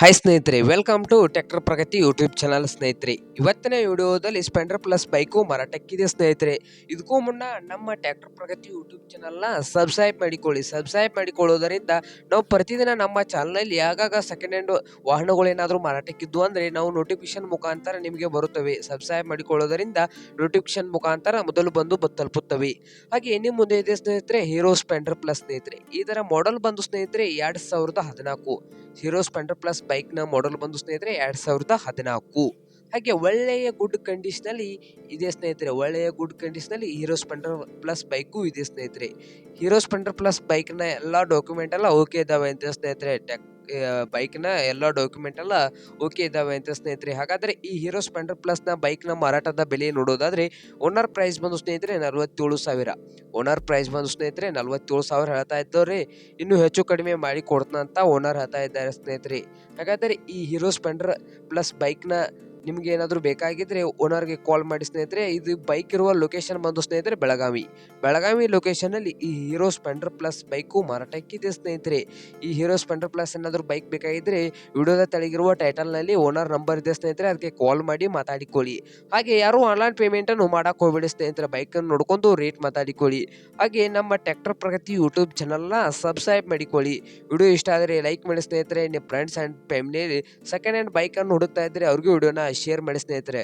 Hi ಸ್ನೇಹಿತರೆ welcome to tractor Pragati YouTube channel ಸ್ನೇಹಿತರೆ. ಇವತ್ತಿನ ವಿಡಿಯೋದಲ್ಲಿ ಸ್ಪೆಂಡರ್ ಪ್ಲಸ್ ಬೈಕು ಮಾರಾಟಕ್ಕಿದೆ ಸ್ನೇಹಿತರೆ. ಇದಕ್ಕೂ ಮುನ್ನ ನಮ್ಮ ಟ್ರ್ಯಾಕ್ಟರ್ ಪ್ರಗತಿ ಯೂಟ್ಯೂಬ್ ಚಾನಲ್ನ ಸಬ್ಸ್ಕ್ರೈಬ್ ಮಾಡಿಕೊಳ್ಳಿ. ಸಬ್ಸ್ಕ್ರೈಬ್ ಮಾಡಿಕೊಳ್ಳೋದರಿಂದ ನಾವು ಪ್ರತಿದಿನ ನಮ್ಮ ಚಾನಲಲ್ಲಿ ಆಗಾಗ ಸೆಕೆಂಡ್ ಹ್ಯಾಂಡ್ ವಾಹನಗಳೇನಾದರೂ ಮಾರಾಟಕ್ಕಿದ್ದು ಅಂದರೆ ನಾವು ನೋಟಿಫಿಕೇಶನ್ ಮುಖಾಂತರ ನಿಮಗೆ ಬರುತ್ತವೆ. ಸಬ್ಸ್ಕ್ರೈಬ್ ಮಾಡಿಕೊಳ್ಳೋದರಿಂದ ನೋಟಿಫಿಕೇಶನ್ ಮುಖಾಂತರ ಮೊದಲು ಬಂದು ತಲುಪುತ್ತವೆ. ಹಾಗೆ ಇನ್ನೇ ಮುಂದೆ ಇದೆ ಸ್ನೇಹಿತರೆ ಹೀರೋ ಸ್ಪೆಂಡರ್ ಪ್ಲಸ್ ಸ್ನೇಹಿತರೆ. ಇದರ ಮಾಡೆಲ್ ಬಂದು ಸ್ನೇಹಿತರೆ, ಎರಡು ಸಾವಿರದ ಹದಿನಾಲ್ಕು. ಹೀರೋ ಸ್ಪೆಂಡರ್ ಪ್ಲಸ್ ಬೈಕ್ನ ಮಾಡೆಲ್ ಬಂದು ಸ್ನೇಹಿತರೆ ಎರಡು ಸಾವಿರದ ಹದಿನಾಲ್ಕು. ಹಾಗೆ ಒಳ್ಳೆಯ ಗುಡ್ ಕಂಡೀಷನಲ್ಲಿ ಇದೆ ಸ್ನೇಹಿತರೆ, ಒಳ್ಳೆಯ ಗುಡ್ ಕಂಡೀಷನಲ್ಲಿ ಹೀರೋ ಸ್ಪೆಂಡರ್ ಪ್ಲಸ್ ಬೈಕು ಇದೆ ಸ್ನೇಹಿತರೆ. ಹೀರೋ ಸ್ಪೆಂಡರ್ ಪ್ಲಸ್ ಬೈಕ್ನ ಎಲ್ಲ ಡಾಕ್ಯುಮೆಂಟ್ ಎಲ್ಲ ಓಕೆ ಇದ್ದಾವೆ ಅಂತ ಸ್ನೇಹಿತರೆ. ಟೆಕ್ ಬೈಕ್ನ ಎಲ್ಲ ಡಾಕ್ಯುಮೆಂಟ್ ಎಲ್ಲ ಓಕೆ ಇದ್ದಾವೆ ಅಂತ ಸ್ನೇಹಿತರೆ. ಹಾಗಾದರೆ ಈ ಹೀರೋ ಸ್ಪೆಂಡರ್ ಪ್ಲಸ್ನ ಬೈಕ್ನ ಮಾರಾಟದ ಬೆಲೆ ನೋಡೋದಾದರೆ ಓನರ್ ಪ್ರೈಸ್ ಬಂದು ಸ್ನೇಹಿತರೆ ನಲವತ್ತೇಳು ಸಾವಿರ. ಓನರ್ ಪ್ರೈಸ್ ಬಂದು ಸ್ನೇಹಿತರೆ ನಲವತ್ತೇಳು ಸಾವಿರ ಹೇಳ್ತಾ ಇದ್ದವ್ರಿ. ಇನ್ನೂ ಹೆಚ್ಚು ಕಡಿಮೆ ಮಾಡಿ ಕೊಡ್ತಾ ಅಂತ ಓನರ್ ಹೇಳ್ತಾ ಇದ್ದಾರೆ ಸ್ನೇಹಿತರೆ. ಹಾಗಾದರೆ ಈ ಹೀರೋ ಸ್ಪೆಂಡರ್ ಪ್ಲಸ್ ಬೈಕ್ನ ನಿಮ್ಗೆ ಏನಾದರೂ ಬೇಕಾಗಿದ್ರೆ ಓನರ್ಗೆ ಕಾಲ್ ಮಾಡಿ ಸ್ನೇಹಿತರೆ, ಇದು ಬೈಕ್ ಇರುವ ಲೊಕೇಶನ್ ಬಂದು ಸ್ನೇಹಿತರೆ ಬೆಳಗಾವಿ. ಬೆಳಗಾವಿ ಲೊಕೇಶನಲ್ಲಿ ಈ ಹೀರೋ ಸ್ಪೆಂಡರ್ ಪ್ಲಸ್ ಬೈಕು ಮಾರಾಟಕ್ಕಿದೆ ಸ್ನೇಹಿತರೆ. ಈ ಹೀರೋ ಸ್ಪೆಂಡರ್ ಪ್ಲಸ್ ಏನಾದರೂ ಬೈಕ್ ಬೇಕಾಗಿದ್ರೆ ವಿಡಿಯೋದ ತೆಳಗಿರುವ ಟೈಟಲ್ನಲ್ಲಿ ಓನರ್ ನಂಬರ್ ಇದೆ ಸ್ನೇಹಿತರೆ ಅದಕ್ಕೆ ಕಾಲ್ ಮಾಡಿ ಮಾತಾಡಿಕೊಳ್ಳಿ. ಹಾಗೆ ಯಾರು ಆನ್ಲೈನ್ ಪೇಮೆಂಟನ್ನು ಮಾಡೋಕೆ ಹೋಗ್ಬೇಡಿ ಸ್ನೇಹಿತರೆ ಬೈಕನ್ನು ನೋಡ್ಕೊಂಡು ರೇಟ್ ಮಾತಾಡಿಕೊಳ್ಳಿ. ಹಾಗೆ ನಮ್ಮ ಟ್ರ್ಯಾಕ್ಟರ್ ಪ್ರಗತಿ ಯೂಟ್ಯೂಬ್ ಚಾನಲ್ನ ಸಬ್ಸ್ಕ್ರೈಬ್ ಮಾಡಿಕೊಳ್ಳಿ. ವಿಡಿಯೋ ಇಷ್ಟ ಆದರೆ ಲೈಕ್ ಮಾಡಿ ಸ್ನೇಹಿತರೆ, ನಿಮ್ಮ friends and family second hand ಬೈಕನ್ನು ಹುಡುಕ್ತಾ ಇದ್ದರೆ ಅವ್ರಿಗೂ ವಿಡಿಯೋನ ಶೇರ್ ಮಾಡಿ ಸ್ನೇಹಿತರೆ